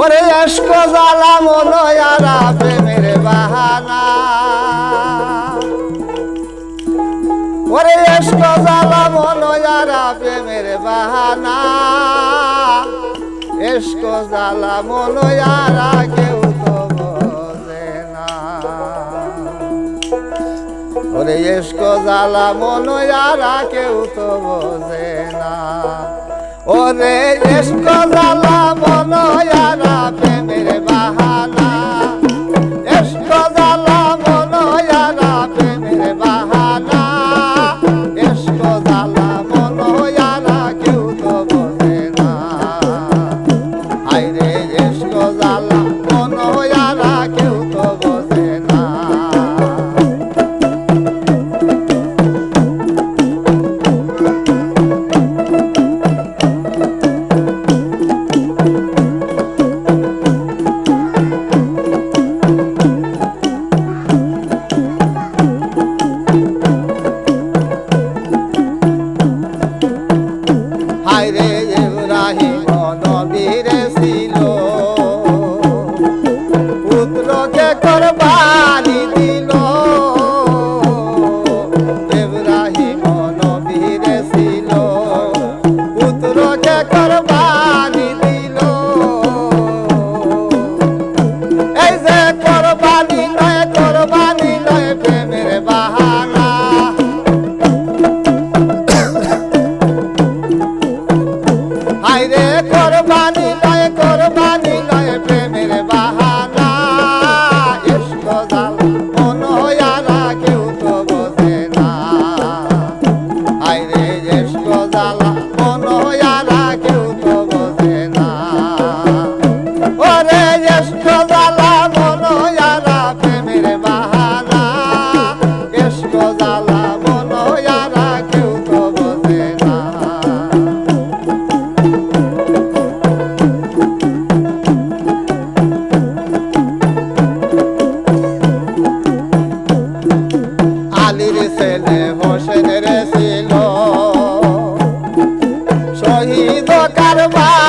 ওরে আশক জালা মনয়ারা প্রেমের বাহানা। ওরে আশক জালা মনয়ারা প্রেমের বাহানা। এশক জালা মনয়ারা কেউ ওরে এসকো জ্বালা মনোয়ারা কেউ তো বোঝে না। ওরে এসকো জ্বালা মন wanna.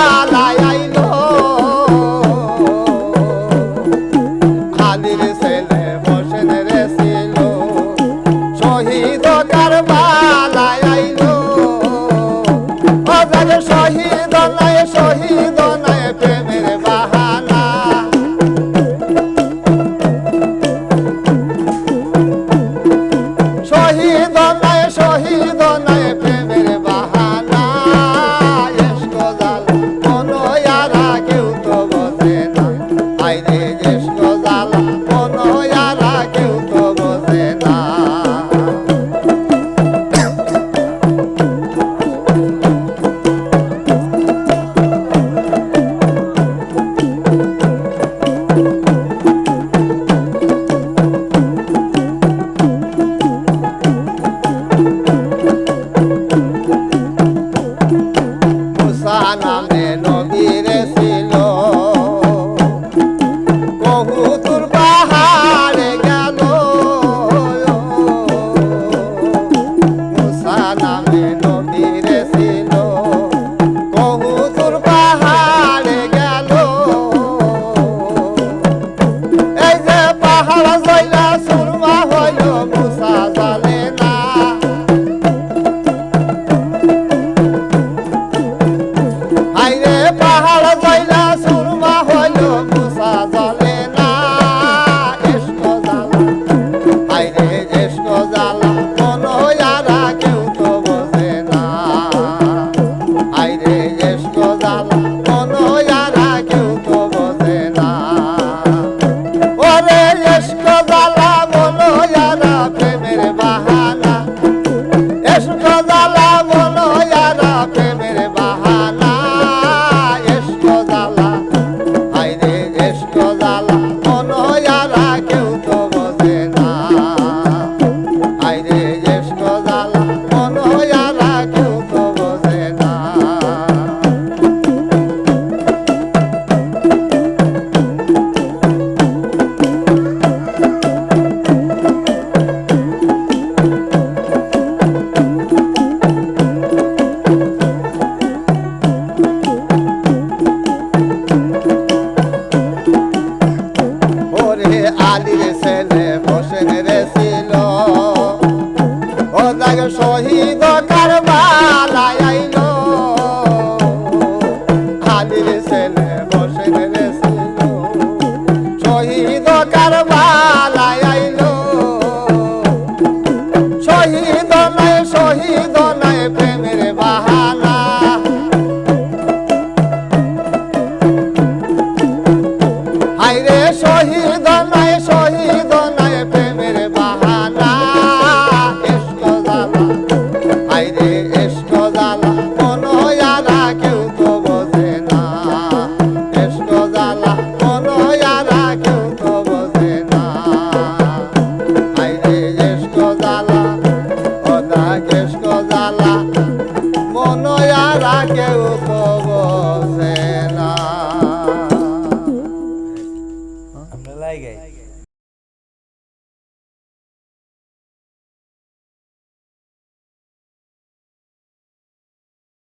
Sana.